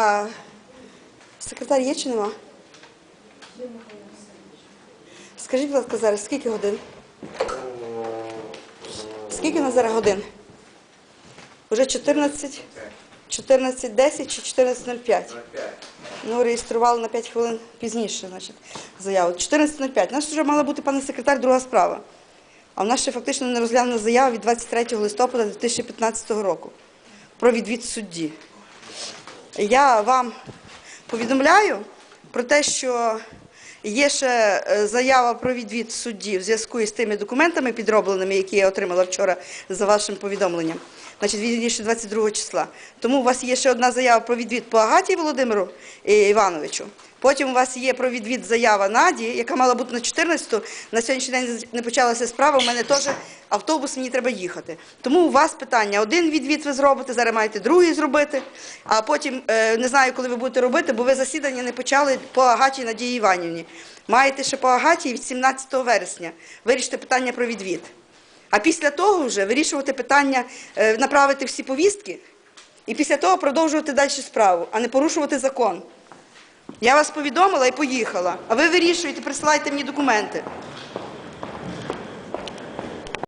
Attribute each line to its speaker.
Speaker 1: А секретар є чи нема? Скажіть, будь ласка, зараз скільки годин? Скільки на зараз годин? Уже 14? 14.10 чи 14.05? Ну, реєстрували на 5 хвилин пізніше, значить, заяву. 14.05. У нас вже мала бути, пане секретар, друга справа. А в нас ще фактично не розглянена заява від 23 листопада 2015 року про відвід судді. Я вам повідомляю про те, що є ще е, заява про відвід судді в зв'язку із тими документами підробленими, які я отримала вчора за вашим повідомленням, значить, вірніше 22 числа. Тому у вас є ще одна заява про відвід по Агаті Володимиру е, Івановичу. Потім у вас є про відвід заява Наді, яка мала бути на 14-ту. На сьогоднішній день не почалася справа. У мене теж автобус, мені треба їхати. Тому у вас питання: один відвід ви зробите, зараз маєте другий зробити. А потім е, не знаю, коли ви будете робити, бо ви засідання не почали по Агаті Надії Іванівні. Маєте ще по Агаті від 17 вересня вирішити питання про відвід. А після того вже вирішувати питання, е, направити всі повістки, і після того продовжувати далі справу, а не порушувати закон. Я вас повідомила і поїхала. А ви вирішуєте, присилайте мені документи.